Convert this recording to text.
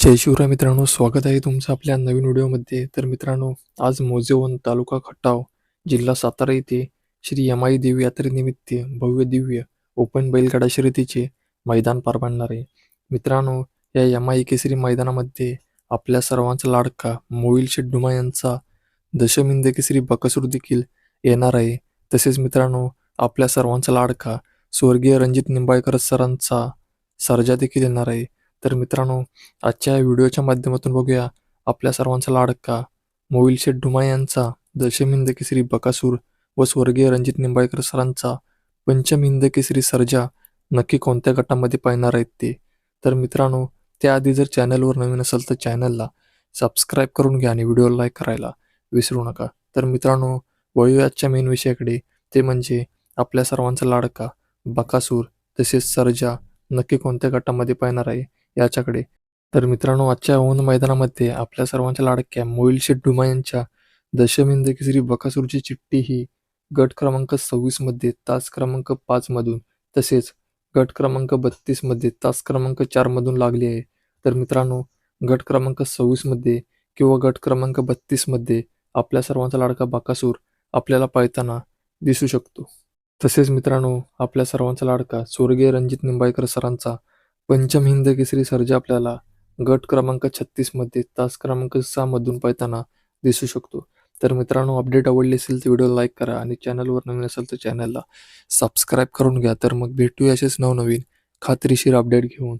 जय शिवराय मित्रांनो स्वागत आहे तुमचं आपल्या नवीन व्हिडिओमध्ये. तर मित्रांनो आज मोजेवन तालुका खटाव जिल्हा सातारा येथे श्री यमाई देवी यात्रेनिमित्त भव्य दिव्य ओपन बैलगाडा शर्यतीचे मैदान पार पाडणार आहे. मित्रांनो या यमाई केसरी मैदानामध्ये आपल्या सर्वांचा लाडका मोईल शेड्डुमा यांचा दशमिंद केसरी बकसूर देखील येणार आहे. तसेच मित्रांनो आपल्या सर्वांचा लाडका स्वर्गीय रणजित निंबाळकर सरांचा सर्जा देखील येणार आहे. तर मित्रांनो आजच्या या व्हिडिओच्या माध्यमातून बघूया आपल्या सर्वांचा लाडका मोविल शेठ ढुमा यांचा दशमिंद केसरी बकासूर व स्वर्गीय रणजित निंबाळकर सरांचा पंचमिंद केसरी सर्जा नक्की कोणत्या गटामध्ये पाहणार आहेत ते? तर मित्रांनो त्याआधी जर चॅनलवर नवीन असेल तर चॅनलला सबस्क्राईब करून घ्या आणि व्हिडिओ लाईक करायला विसरू नका. तर मित्रांनो वळूया आजच्या मेन विषयाकडे. ते म्हणजे आपल्या सर्वांचा लाडका बकासूर तसेच सर्जा नक्की कोणत्या गटामध्ये पाहणार आहे? याच्याकडे. तर मित्रांनो आजच्या ओन मैदानामध्ये आपल्या सर्वांच्या लाडक्या मोईल शेठ डुमा यांच्या दशमिंद केसरी बकासूरची चिठ्ठी ही गट क्रमांक सव्वीसमध्ये तास क्रमांक पाच मधून तसेच गट क्रमांक बत्तीसमध्ये तास क्रमांक चारमधून लागली आहे. तर मित्रांनो गट क्रमांक सव्वीसमध्ये किंवा गट क्रमांक बत्तीसमध्ये आपल्या सर्वांचा लाडका बकासूर आपल्याला पाळताना दिसू शकतो. तसेच मित्रांनो आपल्या सर्वांचा लाडका स्वर्गीय रणजित निंबाळकर सरांचा पंचम हिंद केसरी सर्जा आपल्याला गट क्रमांक छत्तीसमध्ये तास क्रमांक सहामधून पळताना पाहताना दिसू शकतो. तर मित्रांनो अपडेट आवडली असेल तर व्हिडिओ लाईक करा आणि चॅनलवर नवीन असेल तर चॅनलला सबस्क्राईब करून घ्या. तर मग भेटूया असेच नवनवीन खात्रीशीर अपडेट घेऊन.